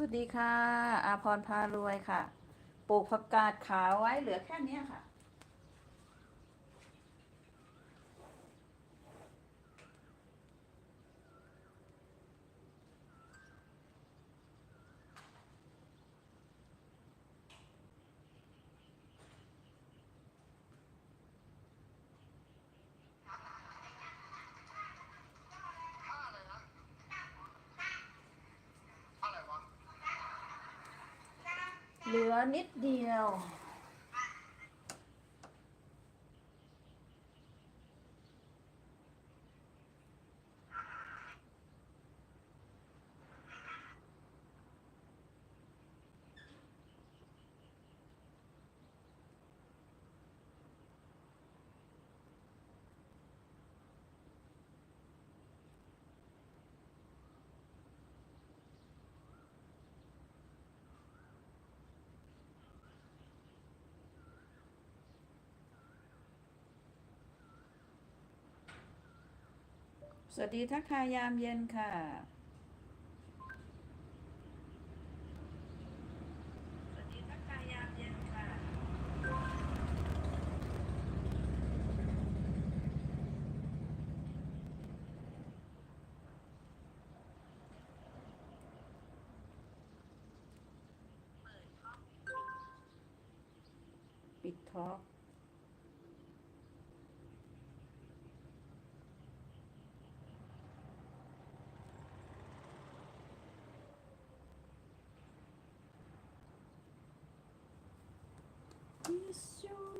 สวัสดีค่ะอาพรพารวยค่ะ ปลูกผักกาดขาวไว้เหลือแค่นี้ค่ะ เหลือนิดเดียว วัสดีทักทายยามเย็นค่ะสวัสดีทักทายยามเย็นค่ะปิดท็อก see you soon.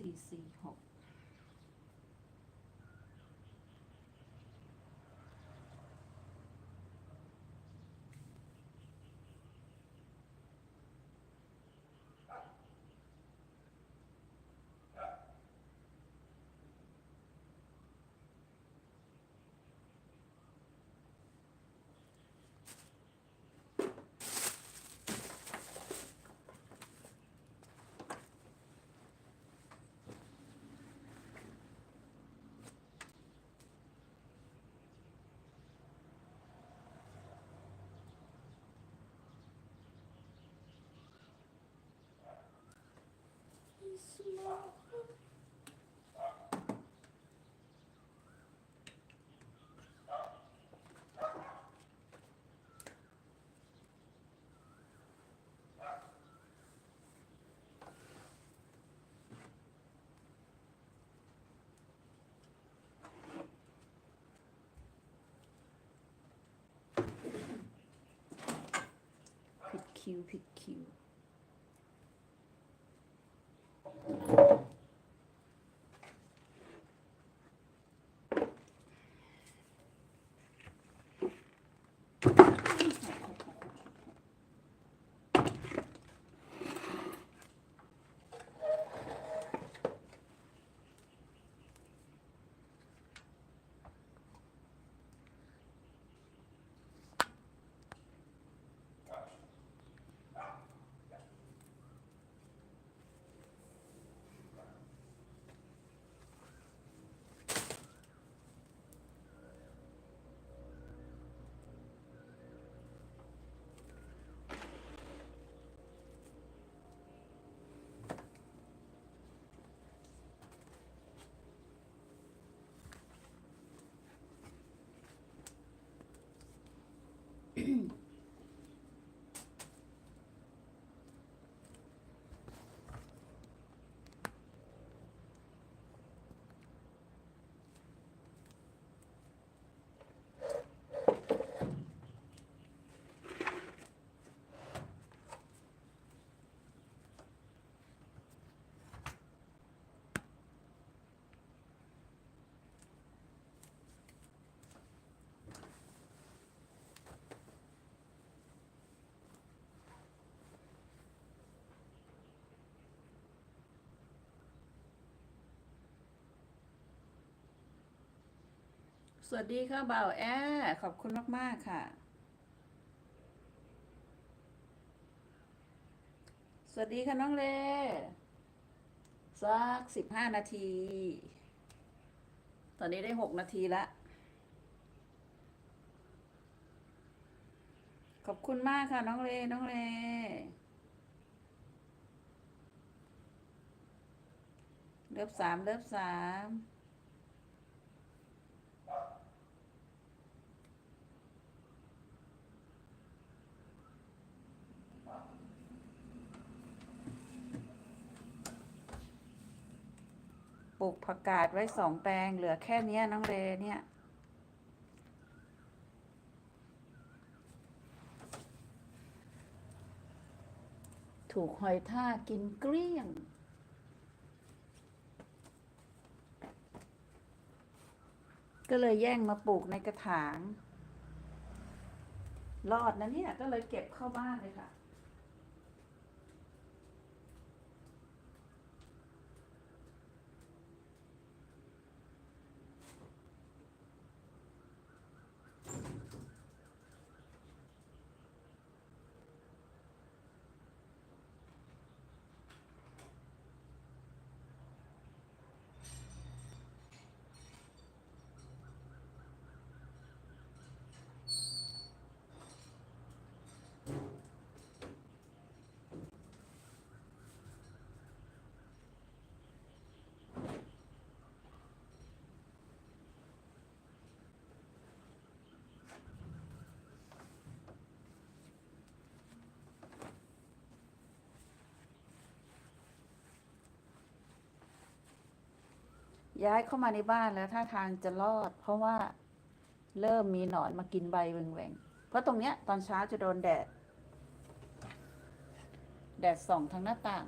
สี่สี่ห กผิดคิว สวัสดีค่ะบ่าวแอขอบคุณมาก ๆ ค่ะ สวัสดีค่ะน้องเลสักสิบห้านาที ตอนนี้ได้หกนาทีละ ขอบคุณมากค่ะน้องเล น้องเลเลิฟสามเลิฟสาม ปลูกผักกาดไว้สองแปลง เหลือแค่นี้น้องเรเนี่ย ถูกหอยท่ากกินเกลี้ยง ก็เลยแย่งมาปลูกในกระถาง รอดนะเนี่ย ก็เลยเก็บเข้าบ้านเลยค่ะ ย้ายเข้ามาในบ้านแล้วท่าทางจะรอด เพราะว่าเริ่มมีหนอนมากินใบแหว่งๆเพราะตรงเนี้ย ตอนเช้าจะโดนแดด แดดส่องทางหน้าต่าง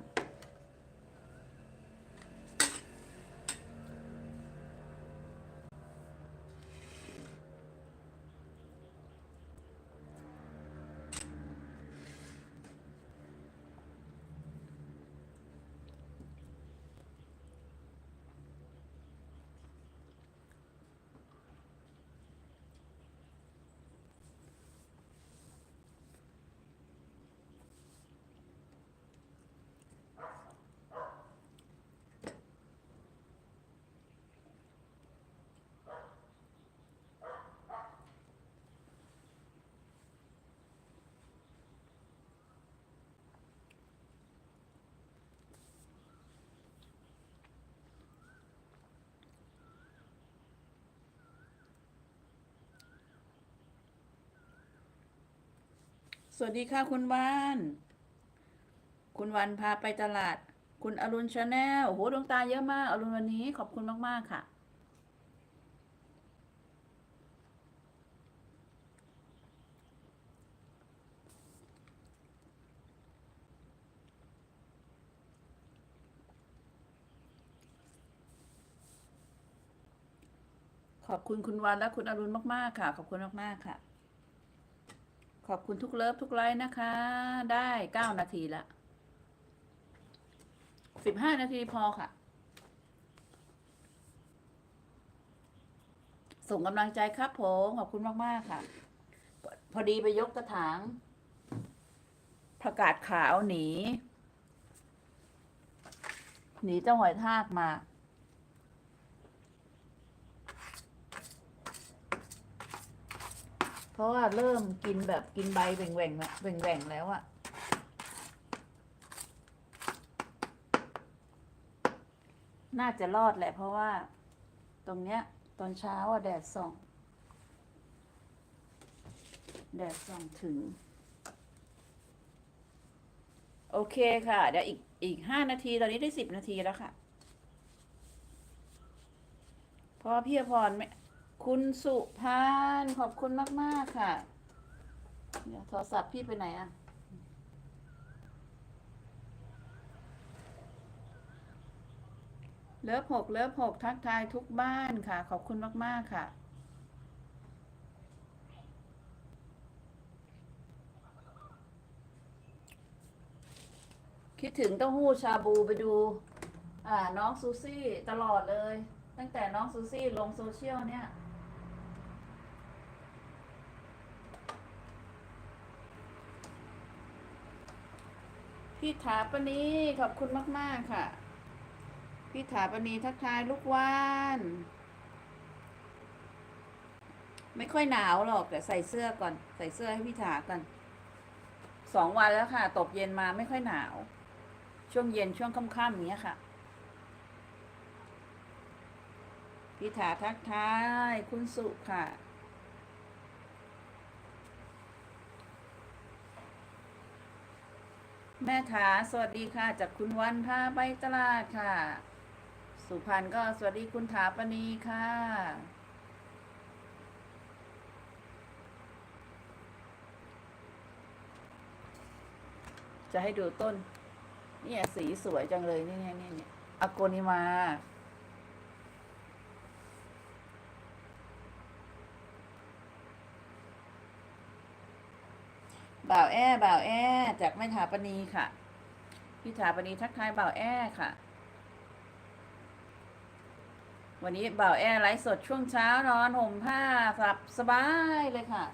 วัสดีค่ะคุณวาน คุณวันพาไปตลาด คุณอรุณชาแนลโหดวงตาเยอะมาก อรุณวันนี้ขอบคุณมาก ๆ ค่ะ ขอบคุณคุณวันและคุณอรุณมาก ๆ ค่ะ ขอบคุณมาก ๆ ค่ะ ขอบคุณทุกเลิฟทุกไลน์นะคะ ได้เก้านาทีละสิบห้านาทีพอค่ะ ส่งกำลังใจครับผมขอบคุณมาก ๆ ค่ะ พอดีไปยกกระถางประกาศขาวหนี หนีเจ้าหอยทากมา เพ ราะว่าเริ่มกินแบบกินใบแหว่งๆแล้วแหว่งแล้วอะน่าจะรอดแหละเพราะว่า ตรงเนี้ย ตอนเช้าอะแดดส่อง แดดส่องถึง โอเคค่ะ เดี๋ยวอีกอีกห้านาที ตอนนี้ได้สิบนาทีแล้วค่ะ เพราะพี่อภรไม่ คุณสุพานขอบคุณมาก ๆ ค่ะ เดี๋ยวโทรศัพท์พี่ไปไหนอะเลิฟหกเลิฟหกทักทายทุกบ้านค่ะ ขอบคุณมาก ๆ ค่ะคิดถึงเต้าหู้ชาบูไปดู อ่าน้องซูซี่ตลอดเลย ตั้งแต่น้องซูซี่ลงโซเชียลเนี่ย พี่ถาปณีขอบคุณมาก ๆ ค่ะ พี่ถาปณีทักทายลูกวาน ไม่ค่อยหนาวหรอกแต่ใส่เสื้อก่อน ใส่เสื้อให้พี่ถาก่อนสองวันแล้วค่ะ ตกเย็นมาไม่ค่อยหนาว ช่วงเย็นช่วงค่ำๆอย่างเงี้ยค่ะพี่ถาทักทาย คุณสุค่ะ แม่ถาสวัสดีค่ะ จากคุณวันพาไปตลาดค่ะ สุพรรณก็สวัสดีคุณถาปณีค่ะ จะให้ดูต้น เนี่ยสีสวยจังเลยนี่เนี่ยนี่อโกนิมา บ่าวแอ้บ่าวแอ้จากแม่ถาปณีค่ะ พี่ถาปณีทักทายบ่าวแอ้ค่ะ วันนี้บ่าวแอ้ไลฟ์สดช่วงเช้านอนห่มผ้าสับสบายเลยค่ะ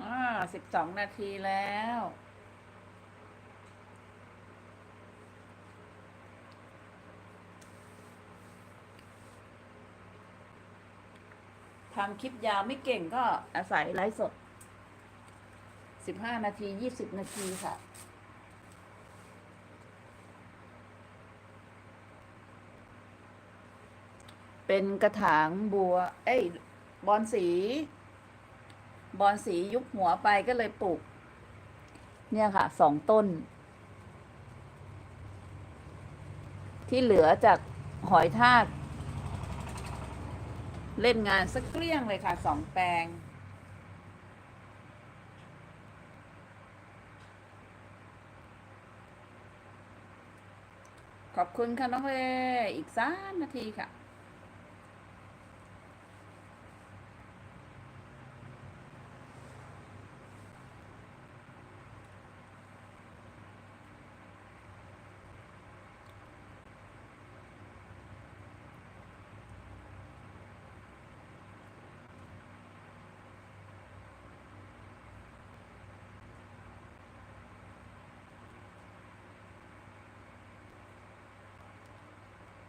อ่า สิบสองนาทีแล้ว ทำคลิปยาวไม่เก่งก็อาศัยไลฟ์สดสิบห้านาทียี่สิบนาทีค่ะเป็นกระถางบัว เอ้ย บอนสี บอนสียุบหัวไปก็เลยปลูก เนี่ยค่ะสองต้น ที่เหลือจากหอยทาก เล่นงานสักเกลี้ยงเลยค่ะสองแปลงขอบคุณค่ะน้องเลอีกสามนาทีค่ะ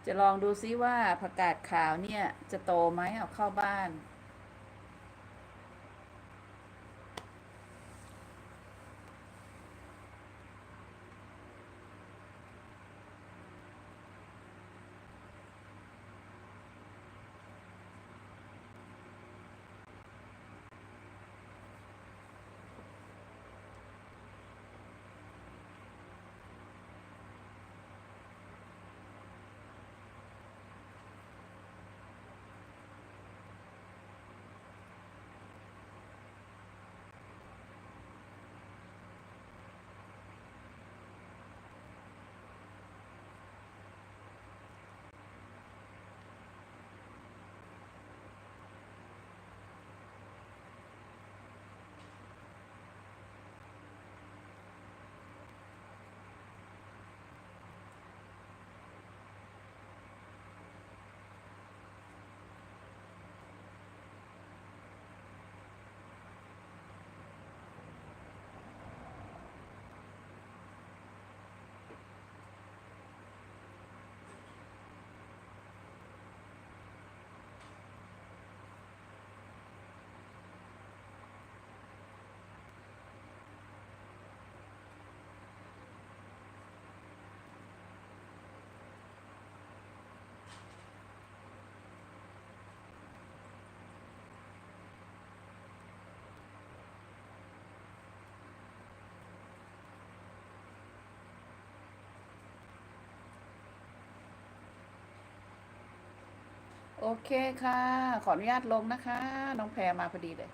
จะลองดูซิว่าผักกาดขาวเนี่ยจะโตไหมเอาเข้าบ้าน โอเคค่ะ ขออนุญาตลงนะคะ น้องแพรมาพอดีเลย